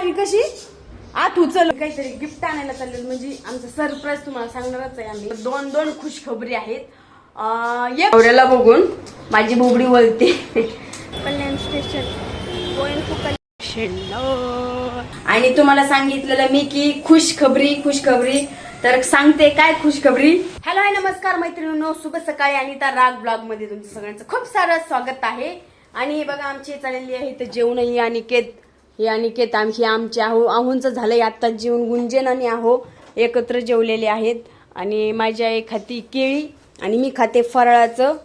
मारली कशी? आत उचल काहीतरी गिफ्ट आणायला चाललेलं. म्हणजे आमचं सरप्राईज तुम्हाला सांगणारच आहे आम्ही. दोन दोन खुश खबरी आहेत नवऱ्याला बघून माझी बोबडी बोलते कल्याण स्टेशन आणि तुम्हाला सांगितलेलं मी की खुश खबरी खुश खबरी तर सांगते काय खुश खबरी हॅलो हाय नमस्कार मैत्रिणींनो. शुभ सकाळी आणि त्या राग ब्लॉगमध्ये तुमचं सगळ्यांचं खूप सारं स्वागत आहे. आणि हे बघा आमची चाललेली आहे तर जेवण हे अनिकेत हे अनिकेत आमची आमच्या आहो आहोंचं झालंय आत्ता जेवण गुंजन आणि आहो एकत्र जेवलेले आहेत. आणि माझी आई खाती केळी आणि मी खाते फराळाचं.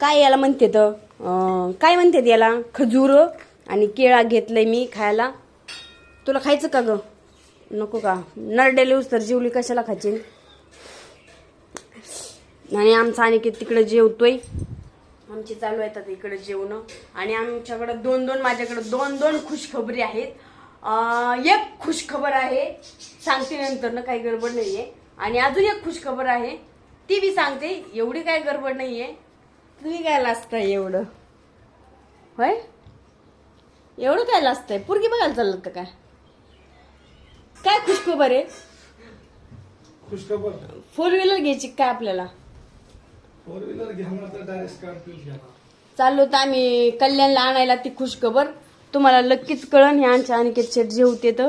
काय याला म्हणते तर काय म्हणते याला? खजूर आणि केळा घेतलंय मी खायला. तुला खायचं का ग? नको का? नरडेले तर जेवली कशाला खायची आणि आमचा अनिकेत तिकडे जेवतोय. आमची चालू आहेत आता इकडे जेवणं. आणि आमच्याकडे दोन दोन माझ्याकडे दोन दोन खुशखबरी आहेत. एक खुशखबर आहे. सांगते नंतर ना काही गडबड नाहीये. आणि अजून एक खुशखबर आहे. ती बी सांगते एवढी काय गडबड नाहीये. तुम्ही काय लाजताय एवढं? होय? एवढं काय लाजताय? पुरगी बघायला चाललं का काय? काय खुशखबर आहे? खुशखबर? फोर व्हीलर घ्यायची काय आपल्याला? फोर व्हीलर घेणार तर डायरेक्ट स्कॉर्पिओ घ्या चाललो तर आम्ही कल्याणला आणायला ती खुशखबर. तुम्हाला नक्कीच कळण हे आमच्या अनिकेत शेट जे होते तर.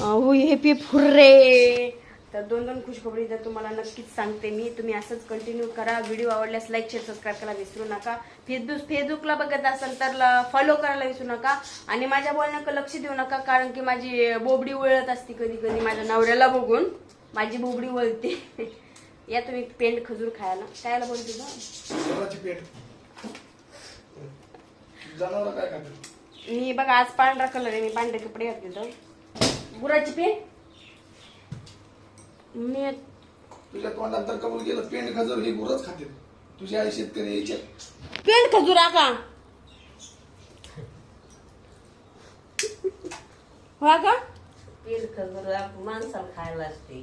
हुई हो, हेपी फुर्रे. तर दोन दोन खुशखबरी तर तुम्हाला नक्कीच सांगते मी. तुम्ही असंच कंटिन्यू करा. व्हिडिओ आवडल्यास लाईक शेअर सबस्क्राईब करायला विसरू नका. फेसबुक फेसबुकला बघत असाल तर फॉलो करायला विसरू नका. आणि माझ्या बोलण्याकडे लक्ष देऊ नका कारण की माझी बोबडी वळत असते कधी कधी माझ्या नवऱ्याला बघून. माझी बोबडी वळते. या तुम्ही पेंट खजूर खायला. खायला बोलते ना स्वराची पेट जनावर काय खातात? मी बघा आज पांढरा कलर आहे. मी पांढरे कपडे घातले तर. गुराची पेन मी तुझ्या तोंडात तर कबूल केलं पेंट खजूर ही गुरच खाते तुझी आई शेतकरी यायचे पेंट खजूर का? हो का? पीठ खजूर माणसाला खायला असते.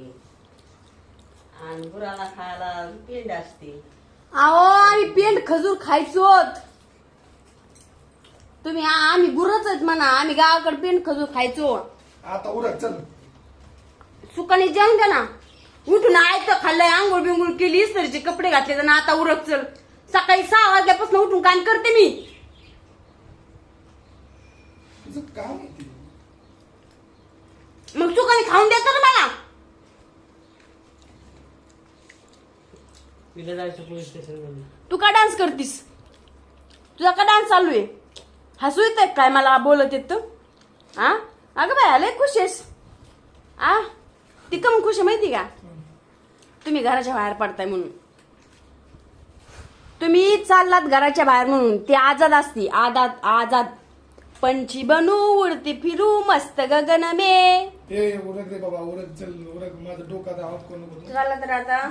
आणि गुराला खायला पेंड असते. अहो आम्ही पेंट खजूर खायचो तुम्ही आ- आम्ही गुरच आहेत म्हणा. आम्ही गावाकडे पेंट खजूर खायचो. आता उरक चल. सुकाने जेवण द्या ना. उठून आयतं खाल्लंय आंघोळ बिंगोळ केली इस्तरीचे कपडे घातले तर आता उरक चल. सकाळी सहा वाजल्यापासून उठून काम करते मी. तुझं काम माहिती मग सुकाने खाऊन द्या तर मला. तिला जायचं पोलीस स्टेशनमध्ये. तू का डान्स करतीस? तुझा का डान्स चालू आहे? हसू येत काय मला बोलत येत? हा अगं बाय लय खुश आहेस. आ? ती कम खुश आहे माहिती का? तुम्ही घराच्या बाहेर पडताय म्हणून. तुम्ही चाललात घराच्या बाहेर म्हणून. ती आजाद असती. आजाद आजाद. पंछी बनू उडती फिरू मस्त गगन मे. उरक रे बाबा उरक चल उरक. माझं करू नको झाला तर आता.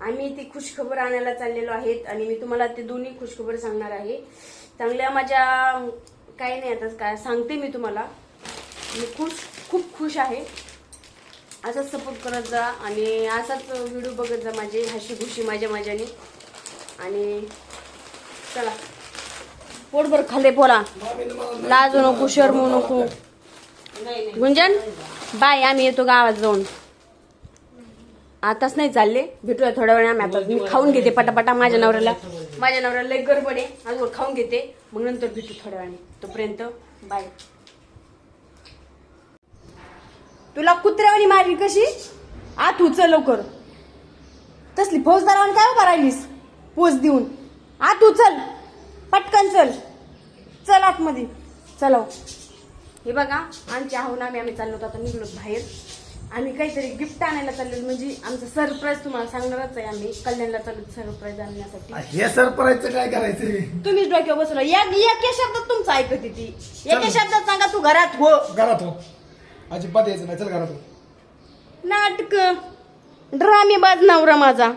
आम्ही ती खुशखबर आणायला चाललेलो आहेत आणि मी तुम्हाला ते दोन्ही खुशखबर सांगणार आहे. चांगल्या माझ्या काही नाही आता काय सांगते मी तुम्हाला. मी खुश खूप खुश आहे. असाच सपोर्ट करत जा आणि असाच व्हिडिओ बघत जा माझे हशी खुशी माझ्या माझ्याने. आणि चला. पोटभर खाल्ले मला लाजू नको शरमू नको. गुंजन बाय आम्ही येतो गावात जाऊन. आताच नाही चालले. भेटूया थोड्या वेळा आता मी खाऊन घेते पटापटा माझ्या नवऱ्याला. माझ्या नवऱ्याला लई गडबड आहे. अजून खाऊन घेते. मग नंतर भेटू थोड्या वेळाने. तोपर्यंत बाय तुला कुत्र्यावानी मारली कशी? आत उच लवकर. तसली फौजदारावानी काय उभा राहिलीस? पोच देऊन. आत उचल. पटकन चल. चल आतमध्ये. चला हे बघा आमची ना आम्ही आम्ही चाललो होतो आता निघलो बाहेर. आम्ही काहीतरी गिफ्ट आणायला चाललो म्हणजे आमचं सरप्राईज तुम्हाला सांगणारच आहे आम्ही. कल्याणला चाललो सरप्राईज आणण्यासाठी. हे सरपरायचं काय करायचं? तुम्हीच डोक्यावर बसलो या एका शब्दात तुमचं ऐकते ती एका शब्दात सांगा तू घरात हो. घरात हो. अजिबात यायचं नाही. चल घरात हो. नाटक. ड्रामे बाज नवरा माझा.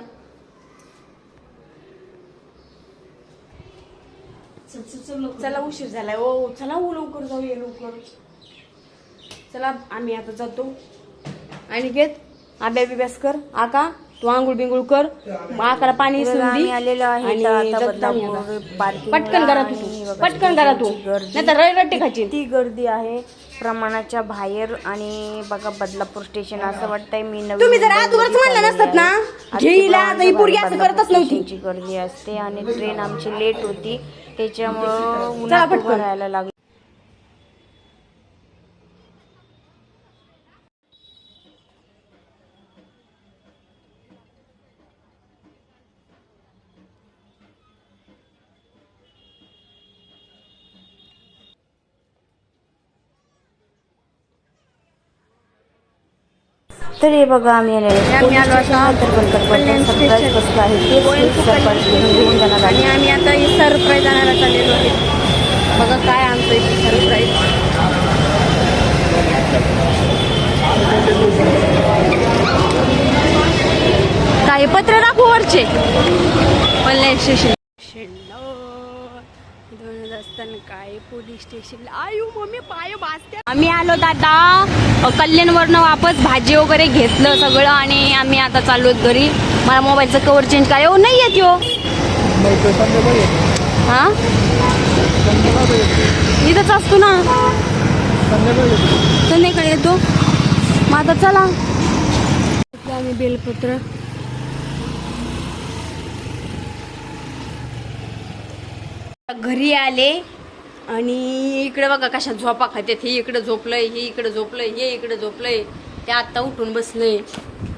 चला उशीर झालाय. ओ चला हो लवकर जाऊया लवकर. चला आम्ही आता जातो. आणि घेत अभ्या बिभ्यास कर आका तू आंघोळ बिंगुळ कर आकाला पाणी आलेलो आहे आणि बदलापूर. पार्किंगला पटकन करा आणि तू पटकन करा तू गर्दी. नाही तर रट्टे खाची किती गर्दी आहे प्रमाणाच्या बाहेर आणि बघा बदलापूर स्टेशन असं वाटतंय मी नवीन तुम्ही जर मुंबई मध्ये म्हणलं नसतात ना, आहे. घेईला, आज तर ही पोरगी असं बदलापूर करतच नव्हती. स्टेशनची गर्दी असते आणि ट्रेन आमची लेट होती त्याच्यामुळं चला उन्हात पटकन. उभं राहायला लागलं तर हे बघा आम्ही सरप्राईज. बसलं आहे. एक सरप्राईज घेऊन जाणार आणि आम्ही आता सरप्राईज आणायला चाललेलो आहे. बघा काय आणतोय सरप्राईज काय पत्र दाखवू वरचे. कल्याण स्टेशन काय पोलीस स्टेशन? आयु मम्मी पाय भाजते आम्ही आलो दादा. अ, कल्याणवरनं वापस भाजी वगैरे घेतलं सगळं आणि आम्ही आता चाललो घरी. मला मोबाईलचं कवर चेंज काय हो नाही येत यो. हा? इथंच असतो ना. संध्याकाळी येतो? मग आता चला. आम्ही बेलपत्र घरी आले आणि इकडे बघा कशा झोपा खात्यात. हे इकडे झोपलंय हे इकडे झोपलंय हे इकडे झोपलंय. ते आत्ता उठून बसलंय.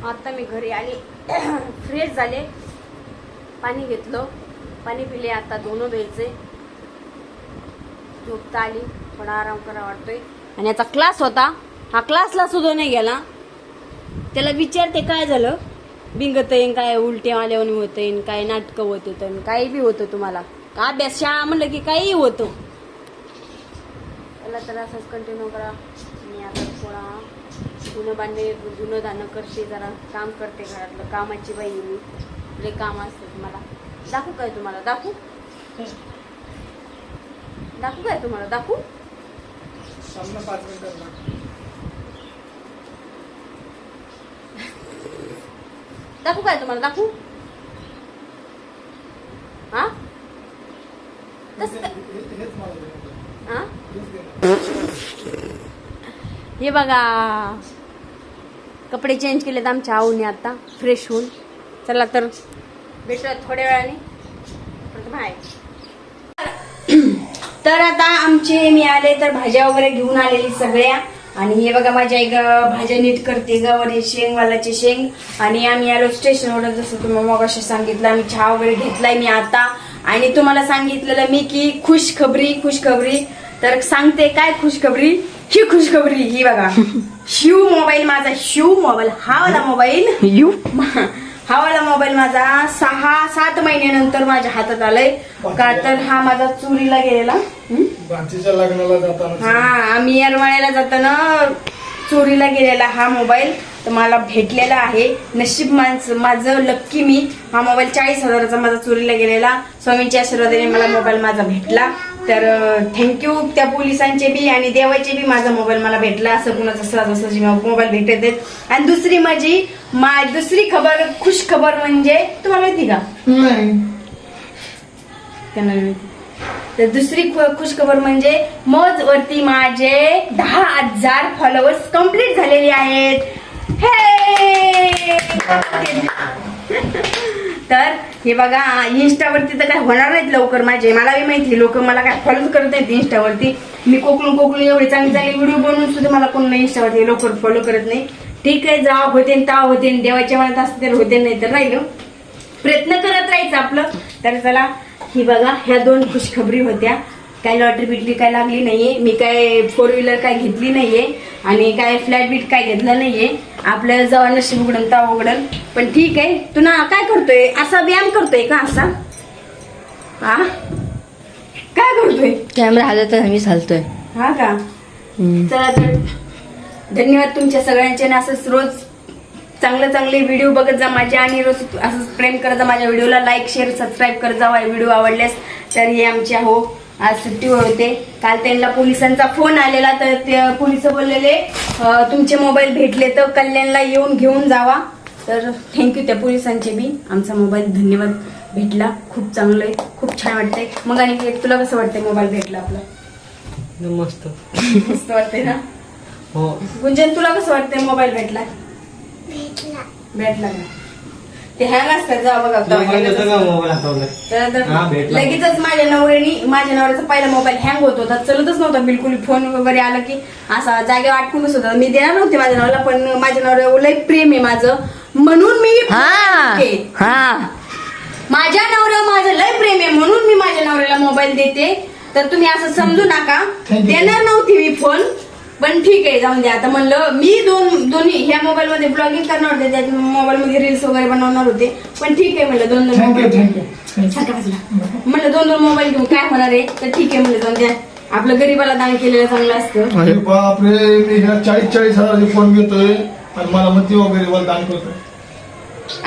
आत्ता मी घरी आले. फ्रेश झाले. पाणी घेतलं. पाणी पिले आता दोन द्यायचे झोपता आली. थोडा आराम करा वाटतोय. आणि याचा क्लास होता. हा क्लासला सुद्धा नाही गेला. त्याला विचारते काय झालं? बिंगत येईन काय उलटे आल्यावर होत येईन काय नाटकं होत येतं काही बी होतं तुम्हाला. अभ्यास शाळा म्हणलं की काही होतं. त्याला तर असंच कंटिन्यू करा. मी आता थोडा जुनं बांधे जुनं दाणं करते जरा काम करते घरातलं. कामाची बाई मी. लय काम असते मला. दाखवू काय तुम्हाला? दाखवू? दाखवू काय तुम्हाला? दाखवू? पाच मिनिटात दाखवू काय तुम्हाला? दाखवू? हा कसं काय? हेच मला दे. हे बघा. कपडे चेंज केलेत आमच्या आऊने आता. फ्रेश होऊन. चला तर भेटूया थोड्या वेळाने. बाय. तर आता आमचे मी आले तर भाज्या वगैरे घेऊन आलेली सगळ्या. आणि हे बघा माझ्या एक भाज्या नीट करते गवारी शेंग वालाची शेंग. आणि आम्ही आलो स्टेशनवर जसं तुम्ही मग सांगितलं आम्ही चहा वगैरे घेतलाय मी आता. आणि तुम्हाला सांगितलेलं मी की खुश खबरी खुश खबरी तर सांगते काय खुश खबरी ही खुश खबरी ही बघा. शिव मोबाईल माझा शिव मोबाईल. हा वाला मोबाईल. यू? हा वाला मोबाईल माझा सहा सात महिन्यानंतर माझ्या हातात आलाय. का तर हा माझा चोरीला गेलेला. हं? भाचीच्या लग्नाला जाताना. हा आम्ही येरवाड्याला जाताना चोरीला गेलेला हा मोबाईल तर मला भेटलेला आहे. नशीब माणसं माझं लक्की मी. हा मोबाईल चाळीस हजाराचा माझा चोरीला गेलेला. स्वामींच्या आशीर्वादाने मला मोबाईल माझा भेटला. तर थँक्यू त्या पोलिसांचे बी आणि देवाचे बी माझा मोबाईल मला भेटला. असं कुणाचं सहजासहजी मोबाईल भेटत आहेत. आणि दुसरी माझी मा दुसरी खबर खुश खबर म्हणजे तुम्हाला माहिती का? नाही. त्यांना. तर दुसरी खुशखबर म्हणजे मज वरती माझे दहा हजार फॉलोअर्स कंप्लीट झालेले आहेत. हे! तर हे बघा इंस्टावरती तर काय होणार नाहीत लवकर माझे. मला माहिती लोक मला काय फॉलो करत नाहीत इंस्टावरती मी कोकणून कोकणून एवढे चांगले चांगले व्हिडिओ बनवून सुद्धा मला कोण नाही इंस्टावरती लवकर फॉलो करत नाही. ठीक आहे जा होते ता होते देवाच्या मनात असते तर होते नाही तर राहिलो. प्रयत्न करत राहायचं आपलं. तर चला ही बघा ह्या दोन खुशखबरी होत्या. काय लॉटरी बिटरी काय लागली नाहीये मी काय फोर व्हीलर काय घेतली नाहीये आणि काय फ्लॅट बीट काय घेतलं नाहीये. आपल्याला जेव्हा नशीब उघडन तेव्हा उघडन. पण ठीक आहे तू ना काय करतोय? असा व्यायाम करतोय का असा? हा काय करतोय? कॅमेरा हालत आम्ही चालतोय. हा का? चला तर धन्यवाद तुमच्या सगळ्यांचे आणि असंच रोज चांगले चांगले व्हिडिओ बघत जा माझे आणि रोज असंच प्रेम करत जा माझ्या व्हिडिओला लाईक शेअर सबस्क्राईब करत जा. व्हिडिओ आवडल्यास तर हे आमच्या हो आज सुट्टीवर होते. काल त्यांना पोलिसांचा फोन आलेला तर ते पोलीस बोललेले तुमचे मोबाईल भेटले तर कल्याणला येऊन घेऊन जावा. तर थँक्यू त्या पोलिसांचे बी. आमचा मोबाईल धन्यवाद भेटला. खूप चांगलं आहे खूप छान वाटतंय. मग आणि तुला कसं वाटतंय मोबाईल भेटला आपला? मस्त. मस्त वाटतंय ना? हो. गुंजन तुला कसं वाटतंय मोबाईल भेटला? भेटला का ते हँग असतात जा बघा हा. लगेचच माझ्या नवऱ्यानी माझ्या नवऱ्याचा पहिला मोबाईल हँग होत होता. चलतच नव्हता बिलकुल फोन वगैरे आला की. असा जागेवर अटकून बसत होता. मी देणार नव्हते माझ्या नवऱ्याला पण माझ्या नवऱ्यावर लय प्रेम आहे माझं. म्हणून मी हा. हा. माझ्या नवऱ्यावर माझं लय प्रेम आहे म्हणून मी माझ्या नवऱ्याला मोबाईल देते. तर तुम्ही असं समजू नका. देणार नव्हती मी फोन पण ठीक आहे जाऊन द्या. आता म्हणलं मी दोन दोन्ही ह्या मोबाईल मध्ये ब्लॉगिंग करणार होते त्या मोबाईल मध्ये रील्स वगैरे बनवणार होते. पण ठीक आहे म्हणलं दोन दोन सारखा बसला. म्हणलं दोन दोन मोबाईल घेऊन काय होणार आहे? तर ठीक आहे म्हणलं जाऊन द्या. आपलं गरीबाला दान केलेलं चांगलं असतं. अरे बापरे मी ह्या चाळीस चाळीस हजाराचे फोन घेतोय आणि मला म्हणते वगैरे मला दान करतोय.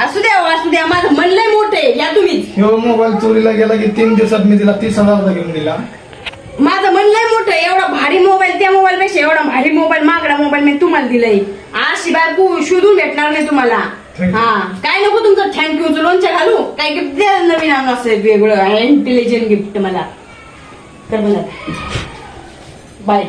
असू द्या हो, असू द्या. माझं मन लय मोठं आहे. या तुम्हीच. ह्यो मोबाईल चोरीला गेला की तीन दिवसात मी तिला तीस हजारचा घेऊन दिला. माझं मन लय मोठं एवढा भारी मोबाईल त्या मोबाईल पेक्षा एवढा भारी मोबाईल मागडा मोबाईल मी तुम्हाला दिलाय. अशी बायको शोधून भेटणार नाही तुम्हाला. हा. काय नको तुमचं थँक्यू लोणच्या घालू? काय गिफ्ट द्या नवीन आणून असं वेगळं इंटेलिजंट गिफ्ट मला. तर मला बाय